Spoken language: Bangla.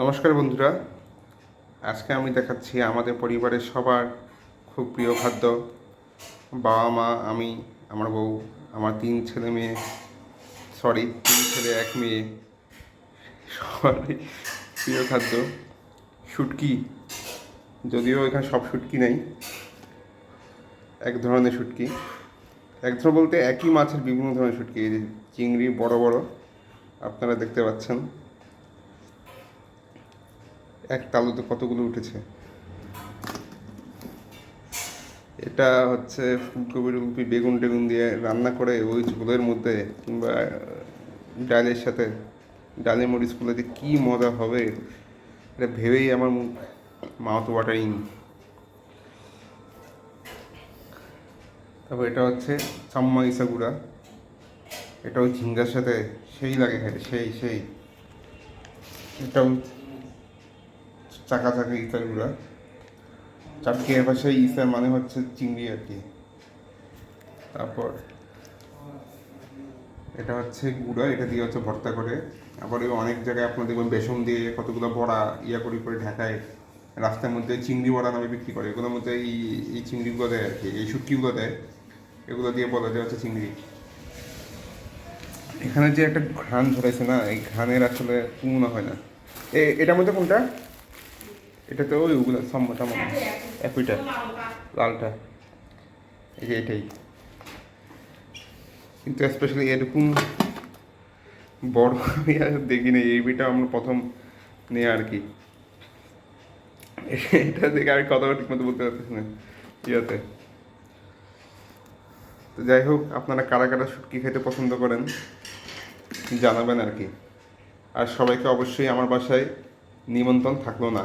নমস্কার বন্ধুরা। আজকে আমি দেখাচ্ছি আমাদের পরিবারের সবার খুব প্রিয় খাদ্য। বাবা মা, আমি, আমার বউ, আমার তিন ছেলে মেয়ে সরি তিন ছেলে, এক মেয়ে সবারই প্রিয় খাদ্য। শুটকি, যদিও এখানে সব শুটকি নেই। এক ধরনের শুটকি। এক ধরনের বলতে একই মাছের বিভিন্ন ধরনের শুটকি, এই যে চিংড়ি বড় বড়, আপনারা দেখতে পাচ্ছেন। এক তালুতে কতগুলো উঠেছে? এটা হচ্ছে ফুলকপি, টুলকপি, বেগুন টেগুন দিয়ে রান্না করে ওই ঝোলের মধ্যে কিংবা ডালের সাথে ডালে মরিচগুলো দিয়ে কী মজা হবে? এটা ভেবেই আমার মুখ মাউথ ওয়াটারিং তারপর এটা হচ্ছে চাম্মা ইসা গুঁড়া। এটাও ঝিঙ্গার সাথে সেই লাগে খেতে সেই সেই। এটাও চাকা চাকা ইসার গুঁড়া চাটকির ভাষায় ইসার মানে হচ্ছে চিংড়ি আর কি। তারপর এটা হচ্ছে গুঁড়া, এটা দিয়ে হচ্ছে ভর্তা করে। আবার অনেক জায়গায় আপনার দেখবেন বেসন দিয়ে কতগুলো বড়া ইয়া করে করে ঢাকায় রাস্তার মধ্যে চিংড়ি বড়া নামে বিক্রি করে। এগুলোর মধ্যে এই এই চিংড়িগুলো দেয় আর কি, এই শুটকিগুলো দেয়। এগুলো দিয়ে বলা যায় হচ্ছে চিংড়ি। এখানে যে একটা ঘ্রাণ ধরেছে না, এই ঘ্রাণের আসলে মনে হয় না। এটার মধ্যে কোনটা? এটা তো ওই ওগুলো সম্মতা একইটা, লালটা। এই যে এটাই। কিন্তু স্পেশালি এরকম বড় আমি আর দেখিনি এই বিটা আমরা প্রথম নেই আর কি। এটা দেখে আমি কথা ঠিক মতো বলতে পারতেছি না, ইয়াতে। তো যাই হোক, আপনারা কারা কারা শুটকি খেতে পছন্দ করেন, জানাবেন আর কি। আর সবাইকে অবশ্যই আমার বাসায় নিমন্ত্রণ থাকল না।